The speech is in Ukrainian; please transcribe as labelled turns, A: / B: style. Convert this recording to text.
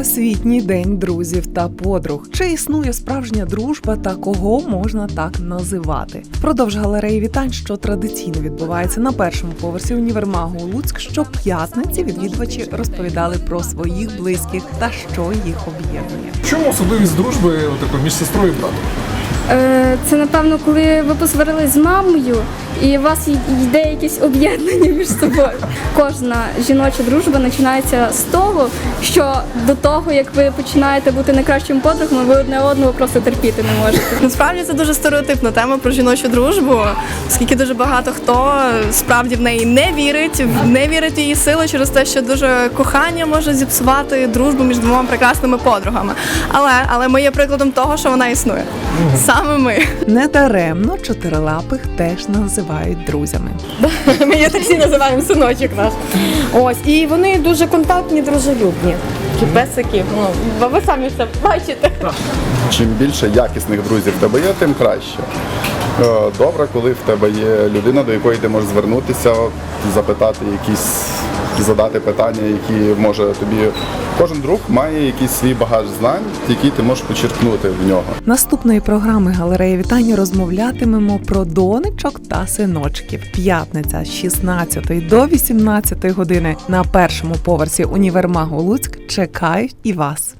A: Всесвітній день друзів та подруг. Чи існує справжня дружба та кого можна так називати? Впродовж галереї вітань, що традиційно відбувається на першому поверсі універмагу Луцьк, щоп'ятниці відвідувачі розповідали про своїх близьких та що їх об'єднує.
B: Чому особливість дружби такої між сестрою і братом?
C: Е, Це напевно, коли ви посварились з мамою, і у вас йде якесь об'єднання між собою. Кожна жіноча дружба починається з того, що до того, як ви починаєте бути найкращими подругами, ви одне одного просто терпіти не можете.
D: Насправді це дуже стереотипна тема про жіночу дружбу, оскільки дуже багато хто справді в неї не вірить, не вірить в її сили через те, що дуже кохання може зіпсувати дружбу між двома прекрасними подругами. Але але ми є прикладом того, що вона існує. Саме ми.
A: Недаремно чотирилапих теж називають друзями.
E: Ми її таксі називаємо синочок наш. Ось, і вони дуже контактні, дружелюбні. Такі песики. Ну, ви самі все бачите.
F: Чим більше якісних друзів в тебе є, тим краще. Е, Добре, коли в тебе є людина, до якої ти можеш звернутися, запитати якісь, задати питання, які може тобі. Кожен друг має якийсь свій багаж знань, які ти можеш почерпнути в нього.
A: Наступної програми галереї вітання розмовлятимемо про донечок та синочків. П'ятниця з 16 до 18 години на першому поверсі універмагу Луцьк чекають і вас.